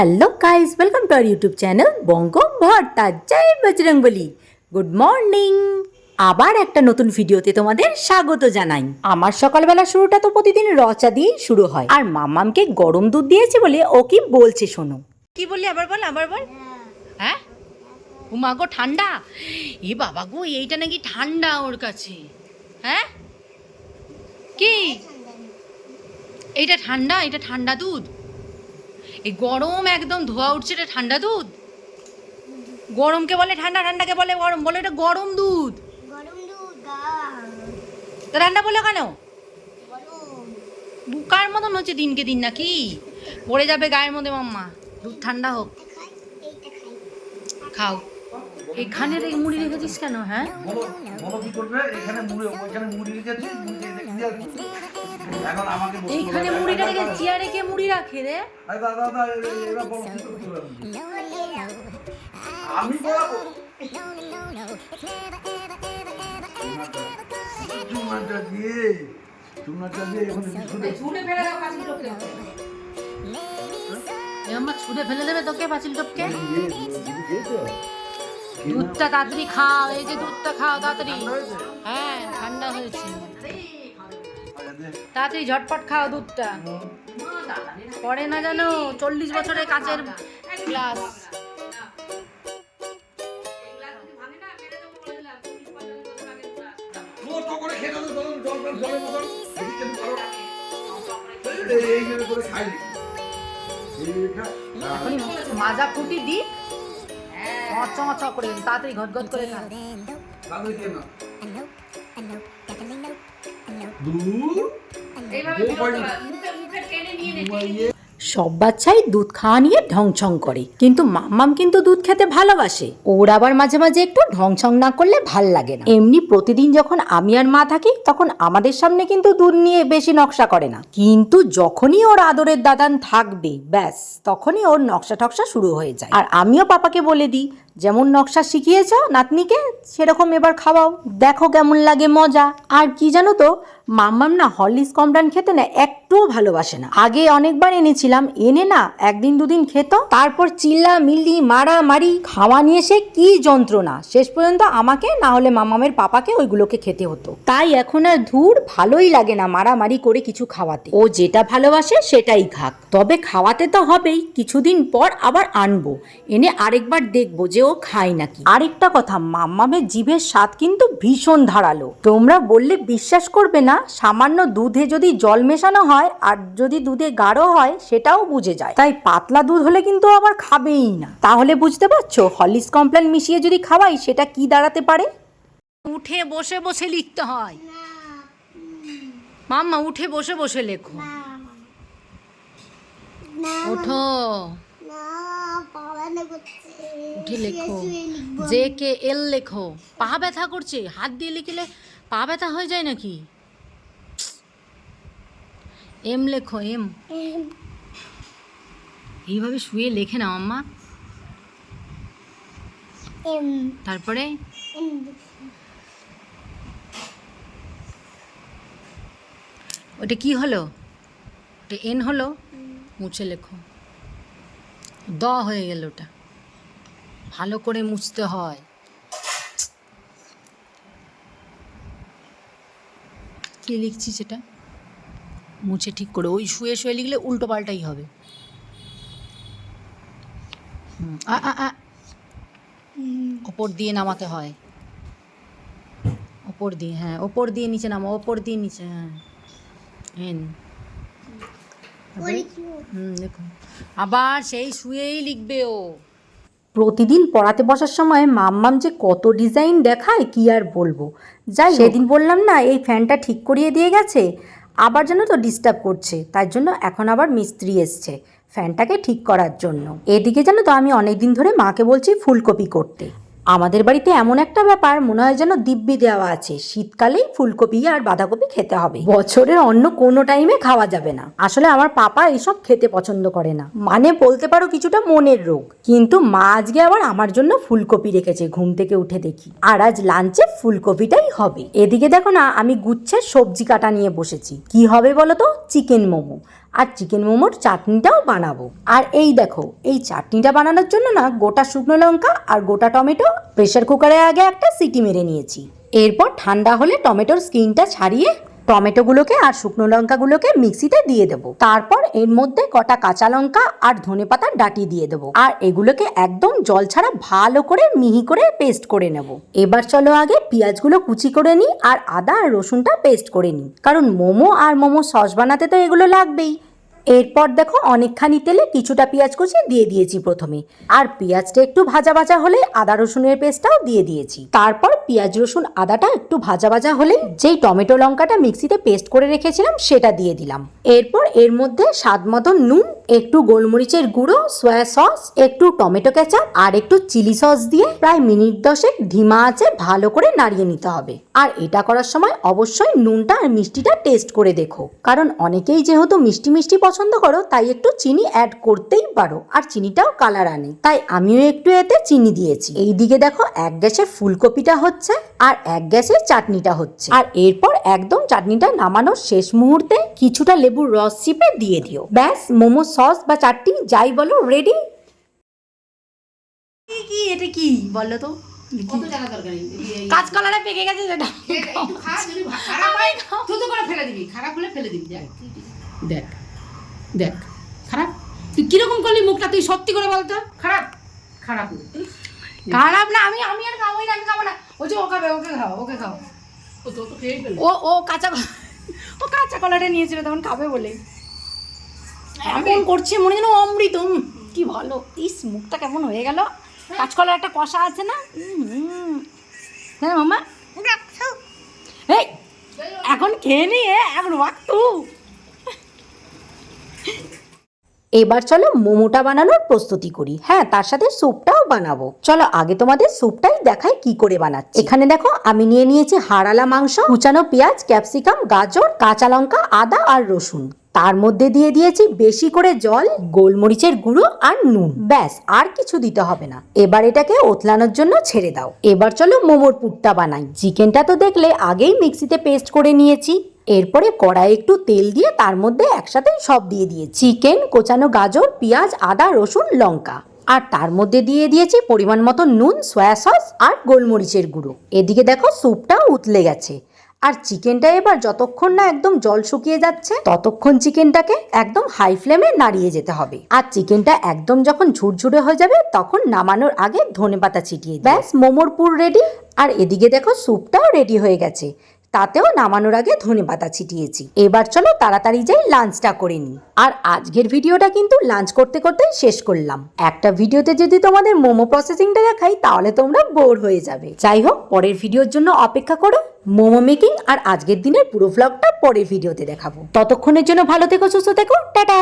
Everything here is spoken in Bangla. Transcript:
Hello guys welcome to our YouTube channel Banga Bharta Joy Bajrangbali good morning আবার একটা নতুন ভিডিওতে তোমাদের স্বাগত জানাই। আমার সকালবেলা শুরুটা তো প্রতিদিন রচা দিয়েই শুরু হয়। আর মামামকে গরম দুধ দিয়েছে বলে ও কি বলছে শোনো। কি বললি? আবার বল আবার বল। হ্যাঁ? উমা গো, ঠান্ডা? এ বাবা গো, এইটা নাকি ঠান্ডা ওর কাছে। হ্যাঁ? কি? এইটা ঠান্ডা এটা ঠান্ডা দুধ? এই গরম একদম ধোয়া উঠছে এটা ঠান্ডা দুধ? গরমকে বলে ঠান্ডা ঠান্ডাকে বলে গরম বলে এটা গরম দুধ। গরম দুধ ঠান্ডা বলে কেন? গরম। বুকার মতন হচ্ছে দিনকে দিন নাকি? পড়ে যাবে গায়ের মধ্যে মাম্মা দুধ ঠান্ডা হোক। খাই এইটা খাই। খাও। এখানে রে মুড়ি রেখেছিস কেন হ্যাঁ? এখানে আমাকে এইখানে মুড়িটা রেখে চেয়ারে কে মুড়ি রাখে রে। দাদা, দাদা, এরা করতে আমি বলাবো চুনাটা দিয়ে চুনাটা দিয়ে এখন শুনে ছুটে ফেলে দাও পাঁচিল টপকে। আমার ছুটে ফেলে দেবে তোকে পাঁচিল টপকে? দুধটা তাড়াতাড়ি খাও এই যে দুধটা খাও তাড়াতাড়ি। হ্যাঁ ঠান্ডা হয়েছে। তাড়াতাড়ি ঝটপট খাও দুধটা। পরে না জানো চল্লিশ বছরের কাচের গ্লাস মাজা ফুটি দি মচ করে তাড়াতাড়ি ঘট ঘট করে খা। তাহলে কি না দূর সব বাচ্চাই দুধ খাওয়া নিয়ে ঢংছং করে, কিন্তু মাম্মাম কিন্তু দুধ খেতে ভালোবাসে। ওর আবার মাঝে মাঝে একটু ঢংছং না করলে ভালো লাগে না। এমনি প্রতিদিন যখন আমি আর মা থাকি, তখন আমাদের সামনে কিন্তু দুধ নিয়ে বেশি নকশা করে না। কিন্তু যখনই ওর আদরের দাদান থাকবে, ব্যাস, তখনই ওর নকশা টকশা শুরু হয়ে যায়। আর আমিও পাপাকে বলে দিই, যেমন নকশা শিখিয়েছ নাতনিকে, সেরকম এবার খাওয়াও। দেখো কেমন লাগে মজা। আর কি জানো তো মাম্মাম না হরলিক্স কমডান খেতে না একটুও ভালোবাসে না। আগে অনেকবার এনেছিলাম, এনে না একদিন দুদিন খেত, তারপর চিল্লা, মিল্লি, মারা, মারি, খাওয়া নিয়ে সে কি যন্ত্রণা। শেষ পর্যন্ত আমাকে, না হলে মামামের পাপাকে ওইগুলোকে খেতে হতো। তাই এখন আর ধূর ভালোই লাগে না মারামারি করে কিছু খাওয়াতে। ও যেটা ভালোবাসে সেটাই খাক। তবে খাওয়াতে তো হবেই, কিছুদিন পর আবার আনব। এনে আরেকবার দেখব যে ও খায় নাকি। আরেকটা কথা মাম্মামের জিভের স্বাদ কিন্তু ভীষণ ধারালো। তোমরা বললে বিশ্বাস করবে না, সামান্য দুধে যদি জল মেশানো হয় আর যদি দুধে গাঢ় হয় সেটাও বুঝে যায়। তাই পাতলা দুধ হলে কিন্তু আবার খাবেই না। তাহলে বুঝতে পারছ? হলিস কমপ্লেন মিশিয়ে যদি খাওয়াই, সেটা কি দাঁড়াতে পারে? উঠে বসে বসে লিখতে হয়। মাম্মা, উঠে বসে বসে লেখো। ওঠো। উঠে লেখো। জে কে এল লেখো। পা ব্যথা করছে? হাত দিয়ে লিখলে পা ব্যথা হয়ে যায় নাকি? এম লেখো এম। এইভাবে শুয়ে লেখে নাও আম্মা। এম, তারপরে? ওটা কি হলো? ওটা এন হলো? মুছে লেখো। দ হয়ে গেল ওটা। ভালো করে মুছতে হয়। কি লিখছি সেটা মুছে ঠিক করে। ওই শুয়ে শুয়ে লিখলে উল্টো পাল্টাই হবে। হুম, আ আ আ। ওপর দিয়ে নামাতে হয়। ওপর দিয়ে হ্যাঁ ওপর দিয়ে নিচে নামো ওপর দিয়ে নিচে হ্যাঁ। এন। হুম দেখুন। আবার সেই শুয়েই লিখবে ও। প্রতিদিন পড়াতে বসার সময় মাম্মাম যে কত ডিজাইন দেখায় কি আর বলব? যাই সেদিন বললাম না এই ফ্যানটা ঠিক করিয়ে দিয়ে গেছে। আবার যেন তো ডিস্টার্ব করছে, তার জন্য এখন আবার মিস্ত্রি এসছে ফ্যানটাকে ঠিক করার জন্য। এদিকে যেন তো আমি অনেক দিন ধরে মাকে বলছি ফুলকপি করতে। আমাদের বাড়িতে এমন একটা ব্যাপার, মনে হয় যেন দিব্যি দেওয়া আছে। শীতকালেই ফুলকপি আর বাঁধাকপি খেতে হবে। বছরের অন্য কোনো টাইমে খাওয়া যাবে না। আসলে আমার পাপা এইসব খেতে পছন্দ করে না। মানে বলতে পারো কিছুটা মনের রোগ। কিন্তু মা আজকে আবার আমার জন্য ফুলকপি রেখেছে, ঘুম থেকে উঠে দেখি। আর আজ লাঞ্চে ফুলকপিটাই হবে। এদিকে দেখো না, আমি গুচ্ছের সবজি কাটা নিয়ে বসেছি। কি হবে বলো তো? চিকেন মোমো। আর চিকেন মোমোর চাটনিটাও বানাবো। আর এই দেখো, এই চাটনিটা বানানোর জন্য না গোটা শুকনো লঙ্কা আর গোটা টমেটো প্রেশার কুকারে আগে একটা সিটি মেরে নিয়েছি। এরপর ঠান্ডা হলে টমেটোর স্কিনটা ছাড়িয়ে টমেটোগুলোকে আর শুকনো লঙ্কাগুলোকে মিক্সিতে দিয়ে দেবো। তারপর এর মধ্যে কটা কাঁচা লঙ্কা আর ধনে পাতার ডাটি দিয়ে দেবো। আর এগুলোকে একদম জল ছাড়া ভালো করে মিহি করে পেস্ট করে নেব। এবার চলো আগে পেঁয়াজগুলো কুচি করে নিই আর আদা আর রসুনটা পেস্ট করে নিই। কারণ মোমো আর মোমো সস বানাতে তো এগুলো লাগবেই। এরপর দেখো অনেকখানি তেলে কিছুটা পেঁয়াজ কুচি দিয়ে দিয়েছি প্রথমে। আর পেঁয়াজটা একটু ভাজা ভাজা হলে আদা রসুনের পেস্টটাও দিয়ে দিয়েছি। তারপর পেঁয়াজ রসুন আদাটা একটু ভাজা ভাজা হলে যেই টমেটো লঙ্কাটা মিক্সিতে পেস্ট করে রেখেছিলাম সেটা দিয়ে দিলাম। এরপর এর মধ্যে স্বাদ মতো নুন, একটু গোলমরিচের গুঁড়ো, সয়া সস, একটু টমেটো কেচাপ আর একটু চিলি সস দিয়ে প্রায় মিনিট দশেক ধিমা আছে ভালো করে নাড়িয়ে নিতে হবে। আর এটা করার সময় অবশ্যই নুনটা আর মিষ্টিটা টেস্ট করে দেখো। কারণ অনেকেই যেহেতু মিষ্টি মিষ্টি পছন্দ করো তাই একটু চিনি অ্যাড করতেই পারো। আর চিনিটাও কালার আনে তাই আমিও একটু এতে চিনি দিয়েছি। এই দিকে দেখো এক গ্যাসে ফুলকপিটা হচ্ছে আর এক গ্যাসে চাটনিটা হচ্ছে। আর এরপর একদম চাটনিটা নামানোর শেষ মুহূর্তে কিছুটা লেবুর রস চিপে দিয়ে দিও। ব্যাস মোমো সস বা চাটনি যাই বলো রেডি কি কি এটা কি? বলল তো। কাঁচকলাটা পেকে গেছে খারাপ হয়, ফেলে দিবি খারাপ হলে ফেলে দিবি দেখ। দেখ খারাপ? তুই কীরকম করলি মুখটা? তুই সত্যি করে বলতো। খারাপ? খারাপ খারাপ না আমি আমি আর খাবোই না আমি খাব না। ও যে ও খাবে ওকে খাও ওকে খাও। ও। ও ও কাঁচা ও কাঁচা কলাটা নিয়েছিল তখন খাবে বলে। এমন করছে মনে যেন অমৃত কি ভালো। ইস মুখটা কেমন হয়ে গেল। কাঁচকলার একটা কষা আছে না? হ্যাঁ মামা। এই এখন খেয়ে নিয়ে এখন ওয়াক্তু এবার চলো মোমোটা বানানোর প্রস্তুতি করি। হ্যাঁ তার সাথে স্যুপটাও বানাবো। চলো, আগে তোমাদের স্যুপটাই দেখাই কি করে বানাচ্ছি। এখানে দেখো, আমি নিয়ে নিয়েছি হাড়ালা মাংস, কুচানো পেঁয়াজ, ক্যাপসিকাম, গাজর, কাঁচা লঙ্কা, আদা আর রসুন। তার মধ্যে দিয়ে দিয়েছি বেশি করে জল, গোলমরিচের গুঁড়ো আর নুন। ব্যাস, আর কিছু দিতে হবে না। এবার এটাকে ওতলানোর জন্য ছেড়ে দাও। এবার চলো মোমোর পুরটা বানাই। চিকেনটা তো দেখলে আগেই মিক্সিতে পেস্ট করে নিয়েছি। এরপরে কড়াই একটু তেল দিয়ে তার মধ্যে একসাথে সব দিয়ে দিয়ে চিকেন, কোচানো গাজর, পেঁয়াজ, আদা, রসুন, লঙ্কা। আর তার মধ্যে দিয়ে দিয়েছি পরিমাণ মতো নুন, সয়া সস আর গোলমরিচের গুঁড়ো। এদিকে দেখো স্যুপটাও উতলে গেছে। আর চিকেনটা এবার যতক্ষণ না একদম জল শুকিয়ে যাচ্ছে, ততক্ষণ চিকেনটাকে একদম হাই ফ্লেমে নাড়িয়ে যেতে হবে। আর চিকেনটা একদম যখন ঝুরঝুরে হয়ে যাবে, তখন নামানোর আগে ধনেপাতা ছিটিয়ে ব্যাস, মোমোর পুর রেডি আর এদিকে দেখো স্যুপটাও রেডি হয়ে গেছে। তাতেও নামানোর আগে ধনে পাতা ছিটিয়েছি। এবার চলো তাড়াতাড়ি যাই লাঞ্চটা করে নিই। আর আজকের ভিডিওটা কিন্তু লাঞ্চ করতে করতে শেষ করলাম। একটা ভিডিওতে যদি তোমাদের মোমো প্রসেসিংটা দেখাই, তাহলে তোমরা বোর হয়ে যাবে। যাই হোক, পরের ভিডিওর জন্য অপেক্ষা করো। মোমো মেকিং আর আজকের দিনের পুরো ভ্লগটা পরের ভিডিওতে দেখাবো। ততক্ষণের জন্য ভালো থেকো, সুস্থ থেকো, টাটা!